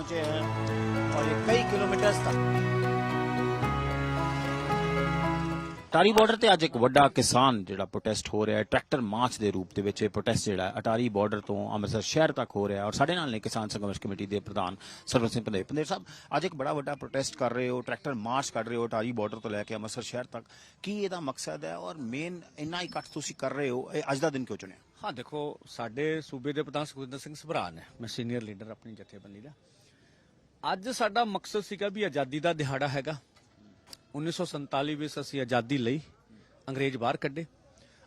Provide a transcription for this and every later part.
पहुंचे हैं और ये कई किलोमीटर्स तक ਅਟਾਰੀ ਬਾਰਡਰ ਤੇ ਅੱਜ ਇੱਕ ਵੱਡਾ ਕਿਸਾਨ ਜਿਹੜਾ ਪ੍ਰੋਟੈਸਟ ਹੋ ਰਿਹਾ ਹੈ ਟਰੈਕਟਰ ਮਾਰਚ ਦੇ ਰੂਪ ਦੇ ਵਿੱਚ ਇਹ ਪ੍ਰੋਟੈਸਟ ਜਿਹੜਾ ਹੈ ਅਟਾਰੀ ਬਾਰਡਰ ਤੋਂ ਅੰਮ੍ਰਿਤਸਰ ਸ਼ਹਿਰ ਤੱਕ ਹੋ ਰਿਹਾ ਹੈ ਔਰ ਸਾਡੇ ਨਾਲ ਨੇ ਕਿਸਾਨ ਸੰਘਰਸ਼ ਕਮੇਟੀ ਦੇ ਪ੍ਰਧਾਨ ਸਰਵਨ ਸਿੰਘ ਪੰਦੇਰ ਪੰਦੇਰ ਸਾਹਿਬ ਅੱਜ ਇੱਕ ਬੜਾ ਵੱਡਾ ਪ੍ਰੋਟੈਸਟ ਕਰ ਰਹੇ ਹੋ ਟਰੈਕਟਰ ਮਾਰਚ ਕੱਢ ਰਹੇ ਹੋ ਅਟਾਰੀ ਬਾਰਡਰ ਤੋਂ ਲੈ ਕੇ ਅੰਮ੍ਰਿਤਸਰ ਸ਼ਹਿਰ ਤੱਕ ਕੀ ਇਹਦਾ ਮਕਸਦ ਹੈ ਔਰ ਮੇਨ ਇੰਨਾ ਇਕੱਠ ਤੁਸੀਂ ਕਰ ਰਹੇ ਹੋ ਇਹ ਅੱਜ ਦਾ ਦਿਨ ਕਿਉਂ ਚੁਣਿਆ ਹਾਂ ਦੇਖੋ ਸਾਡੇ ਸੂਬੇ ਦੇ ਪ੍ਰਧਾਨ ਸੁਖਵਿੰਦਰ ਸਿੰਘ ਸਭਰਾ ਨੇ ਮੈਂ ਸੀਨੀਅਰ ਲੀਡਰ ਆਪਣੀ ਜਥੇਬੰਦੀ ਦਾ ਅੱਜ ਸਾਡਾ ਮਕਸਦ ਸੀਗਾ ਵੀ ਆਜ਼ਾਦੀ ਦਾ ਦਿਹਾੜਾ ਹੈਗਾ। 1947 ਵਿੱਚ ਅਸੀਂ ਆਜ਼ਾਦੀ ਲਈ ਅੰਗਰੇਜ਼ ਬਾਹਰ ਕੱਢੇ।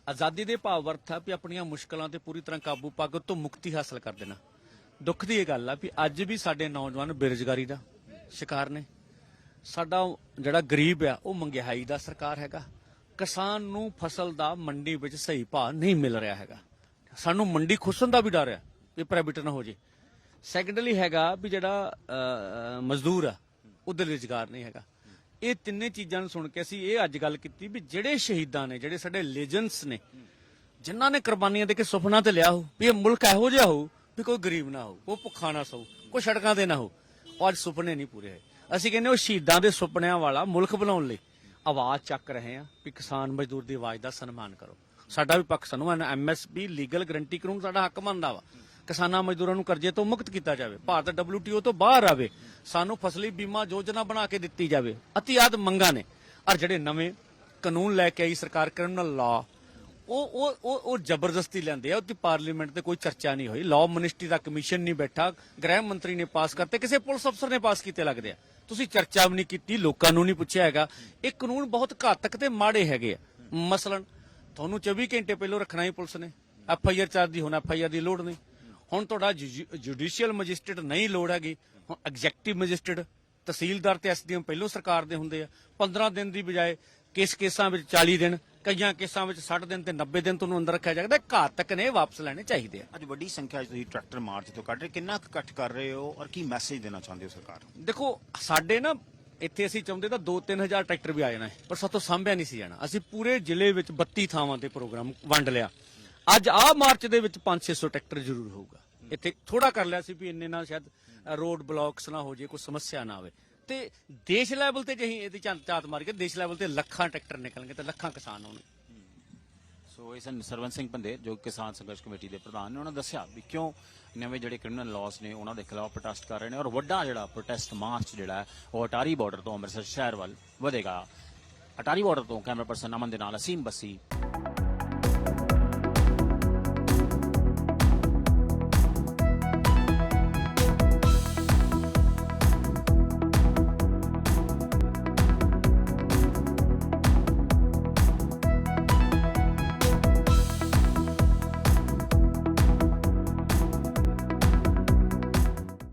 ਆਜ਼ਾਦੀ ਦੇ ਭਾਵ ਅਰਥ ਆ ਵੀ ਆਪਣੀਆਂ ਮੁਸ਼ਕਲਾਂ ਤੇ ਪੂਰੀ ਤਰ੍ਹਾਂ ਕਾਬੂ ਪਾ ਕੇ ਤੋਂ ਮੁਕਤੀ ਹਾਸਲ ਕਰ ਦੇਣਾ। ਦੁੱਖ ਦੀ ਇਹ ਗੱਲ ਆ ਵੀ ਅੱਜ ਵੀ ਸਾਡੇ ਨੌਜਵਾਨ ਬੇਰੁਜ਼ਗਾਰੀ ਦਾ ਸ਼ਿਕਾਰ ਨੇ। ਸਾਡਾ ਜਿਹੜਾ ਗਰੀਬ ਆ, ਉਹ ਮੰਗਿਆਈ ਦਾ ਸਰਕਾਰ ਹੈਗਾ। ਕਿਸਾਨ ਨੂੰ ਫਸਲ ਦਾ ਮੰਡੀ ਵਿੱਚ ਸਹੀ ਭਾਅ ਨਹੀਂ ਮਿਲ ਰਿਹਾ ਹੈਗਾ। ਸਾਨੂੰ ਮੰਡੀ ਖੁਸ਼ਣ ਦਾ ਵੀ ਡਰ ਆ ਵੀ ਪ੍ਰਾਈਵੇਟ ਨਾ ਹੋ ਜੇ। ਸੈਕੰਡਲੀ ਹੈਗਾ ਵੀ ਜਿਹੜਾ ਮਜ਼ਦੂਰ ਆ ਉਹਦੇ ਰੁਜ਼ਗਾਰ ਨਹੀਂ ਹੈਗਾ। ਇਹ ਤਿੰਨੇ ਚੀਜ਼ਾਂ ਨੂੰ ਸੁਣ ਕੇ ਅਸੀਂ ਇਹ ਅੱਜ ਗੱਲ ਕੀਤੀ ਵੀ ਜਿਹੜੇ ਸ਼ਹੀਦਾਂ ਨੇ, ਜਿਹੜੇ ਸਾਡੇ ਲੈਜੈਂਡਸ ਨੇ, ਜਿਨ੍ਹਾਂ ਨੇ ਕੁਰਬਾਨੀਆਂ ਦੇ ਕੇ ਸੁਪਨਾ ਤੇ ਲਿਆ ਹੋ, ਵੀ ਇਹ ਮੁਲਕ ਇਹੋ ਜਿਹਾ ਹੋ ਵੀ ਕੋਈ ਗਰੀਬ ਨਾ ਹੋ ਕੋਈ ਭੁੱਖਾ ਨਾ ਸੋ, ਕੋਈ ਸੜਕਾਂ ਤੇ ਨਾ ਹੋ। ਅੱਜ ਸੁਪਨੇ ਨਹੀਂ ਪੂਰੇ ਹੋਏ। ਅਸੀਂ ਕਹਿੰਦੇ ਉਹ ਸ਼ਹੀਦਾਂ ਦੇ ਸੁਪਨਿਆਂ ਵਾਲਾ ਮੁਲਕ ਬਣਾਉਣ ਲਈ ਆਵਾਜ਼ ਚੱਕ ਰਹੇ ਆ ਵੀ ਕਿਸਾਨ ਮਜ਼ਦੂਰ ਦੀ ਆਵਾਜ਼ ਦਾ ਸਨਮਾਨ ਕਰੋ। ਸਾਡਾ ਵੀ ਪੱਖ ਸਾਨੂੰ ਐਮਐਸਪੀ ਲੀਗਲ ਗਰੰਟੀ ਕਾਨੂੰਨ ਸਾਡਾ ਹੱਕ ਮੰਨਦਾ ਵਾ। ਕਿਸਾਨਾਂ ਮਜ਼ਦੂਰਾਂ ਨੂੰ ਕਰਜ਼ੇ ਤੋਂ ਮੁਕਤ ਕੀਤਾ ਜਾਵੇ, ਭਾਰਤ WTO ਤੋਂ ਬਾਹਰ ਆਵੇ, ਸਾਨੂੰ ਫਸਲੀ ਬੀਮਾ ਯੋਜਨਾ ਬਣਾ ਕੇ ਦਿੱਤੀ ਜਾਵੇ, ਅਤਿਆਦ ਮੰਗਾਂ ਨੇ। ਔਰ ਜਿਹੜੇ ਨਵੇਂ ਕਾਨੂੰਨ ਲੈ ਕੇ ਆਈ ਸਰਕਾਰ ਕ੍ਰਿਮੀਨਲ ਲਾ ਉਹ ਉਹ ਉਹ ਉਹ ਜ਼ਬਰਦਸਤੀ ਲੈਂਦੇ ਆ ਉਹਦੀ ਪਾਰਲੀਮੈਂਟ ਤੇ ਕੋਈ ਚਰਚਾ ਨਹੀਂ ਹੋਈ ਲਾਅ ਮਿਨਿਸਟਰੀ ਦਾ ਕਮਿਸ਼ਨ ਨਹੀਂ ਬੈਠਾ, ਗ੍ਰਹਿ ਮੰਤਰੀ ਨੇ ਪਾਸ ਕਰਤੇ, ਕਿਸੇ ਪੁਲਿਸ ਅਫਸਰ ਨੇ ਪਾਸ ਕੀਤੇ ਲੱਗਦੇ ਆ। ਤੁਸੀਂ ਚਰਚਾ ਵੀ ਨਹੀਂ ਕੀਤੀ, ਲੋਕਾਂ ਨੂੰ ਨਹੀਂ ਪੁੱਛਿਆ ਹੈਗਾ। ਇਹ ਕਾਨੂੰਨ ਬਹੁਤ ਘਾਤਕ ਤੇ ਮਾੜੇ ਹੈਗੇ ਆ। ਮਸਲਨ ਤੁਹਾਨੂੰ 24 ਘੰਟੇ ਪਹਿਲਾਂ ਰੱਖਣਾ ਹੀ ਪੁਲਿਸ ਨੇ। ਐਫ ਆਈ ਆਰ ਚਾਰਜ ਦੀ ਹੁਣ ਐਫ ਆਈ ਆਰ ਦੀ ਲੋੜ ਨਹੀਂ। ਹੁਣ ਤੁਹਾਡਾ ਜੁਡੀਸ਼ੀਅਲ ਮੈਜਿਸਟ੍ਰੇਟ ਨਹੀਂ ਲੋੜ ਹੈਗੀ। ਹੁਣ ਐਗਜ਼ੈਕਟਿਵ ਮੈਜਿਸਟ੍ਰੇਟ ਤਹਿਸੀਲਦਾਰ ਤੇ ਐਸਡੀਐਮ ਪਹਿਲੋਂ ਸਰਕਾਰ ਦੇ ਹੁੰਦੇ ਆ। 15 ਦਿਨ ਦੀ ਬਜਾਏ ਕਿਸ ਕੇਸਾਂ ਵਿੱਚ 40 ਦਿਨ ਕਈਆਂ ਕੇਸਾਂ ਵਿੱਚ 60 ਦਿਨ ਤੇ 90 ਦਿਨ ਤੁਹਾਨੂੰ ਅੰਦਰ ਰੱਖਿਆ ਜਾਂਦਾ ਘਾਤਕ ਨੇ ਵਾਪਸ ਲੈਣੇ ਚਾਹੀਦੇ ਆ। ਅੱਜ ਵੱਡੀ ਸੰਖਿਆ 'ਚ ਤੁਸੀਂ ਟਰੈਕਟਰ ਮਾਰਚ ਤੋਂ ਕੱਢ ਰਹੇ ਕਿੰਨਾ ਇਕੱਠ ਕਰ ਰਹੇ ਹੋ ਔਰ ਕੀ ਮੈਸੇਜ ਦੇਣਾ ਚਾਹੁੰਦੇ ਹੋ ਸਰਕਾਰ ਨੂੰ? ਦੇਖੋ ਸਾਡੇ ਨਾ ਇੱਥੇ ਅਸੀਂ ਚਾਹੁੰਦੇ ਤਾਂ 2-3000 ਟਰੈਕਟਰ ਵੀ ਆ ਜਾਣਾ ਪਰ ਸਾਤੋਂ ਸਾਂਭਿਆ ਨਹੀਂ ਸੀ ਜਾਣਾ। ਅਸੀਂ ਪੂਰੇ ਜ਼ਿਲ੍ਹੇ ਵਿੱਚ 32 ਥਾਵਾਂ ਤੇ ਪ੍ਰੋਗਰਾਮ ਵੰਡ ਲਿਆ। ਅੱਜ ਆਹ ਮਾਰਚ ਦੇ ਵਿੱਚ 5-600 ਟਰੈਕਟਰ ਜ਼ਰੂਰ ਹੋਊਗਾ। ਇੱਥੇ ਥੋੜਾ ਕਰ ਲਿਆ ਸੀ ਵੀ ਇੰਨੇ ਨਾਲ ਸ਼ਾਇਦ ਰੋਡ ਬਲੌਕਸ ਨਾ ਹੋ ਜੇ, ਕੋਈ ਸਮੱਸਿਆ ਨਾ ਆਵੇ। ਤੇ ਦੇਸ਼ ਲੈਵਲ ਤੇ ਜੇ ਇਹਦੀ ਝਾਤ ਮਾਰ ਕੇ ਦੇਸ਼ ਲੈਵਲ ਤੇ ਲੱਖਾਂ ਟਰੈਕਟਰ ਨਿਕਲਣਗੇ ਤੇ ਲੱਖਾਂ ਕਿਸਾਨ ਹੋਣਗੇ ਸੋ ਇਸ ਸਰਵਨ ਸਿੰਘ ਪੰਦੇ ਜੋ ਕਿਸਾਨ ਸੰਘਰਸ਼ ਕਮੇਟੀ ਦੇ ਪ੍ਰਧਾਨ ਨੇ, ਉਹਨਾਂ ਦੱਸਿਆ ਵੀ ਕਿਉਂ ਨਵੇਂ ਜਿਹੜੇ ਕ੍ਰਿਮੀਨਲ ਲਾਜ਼ ਨੇ, ਉਹਨਾਂ ਦੇ ਖਿਲਾਫ ਪ੍ਰੋਟੈਸਟ ਕਰ ਰਹੇ ਨੇ ਔਰ ਵੱਡਾ ਜਿਹੜਾ ਪ੍ਰੋਟੈਸਟ ਮਾਰਚ ਜਿਹੜਾ ਉਹ ਅਟਾਰੀ ਬਾਰਡਰ ਤੋਂ ਅੰਮ੍ਰਿਤਸਰ ਸ਼ਹਿਰ ਵੱਲ ਵਧੇਗਾ। ਅਟਾਰੀ ਬਾਰਡਰ ਤੋਂ ਕੈਮਰਾ ਪਰਸਨ ਅਮਨ ਦੇ ਨਾਲ ਅਸੀਮ ਬੱਸੀ।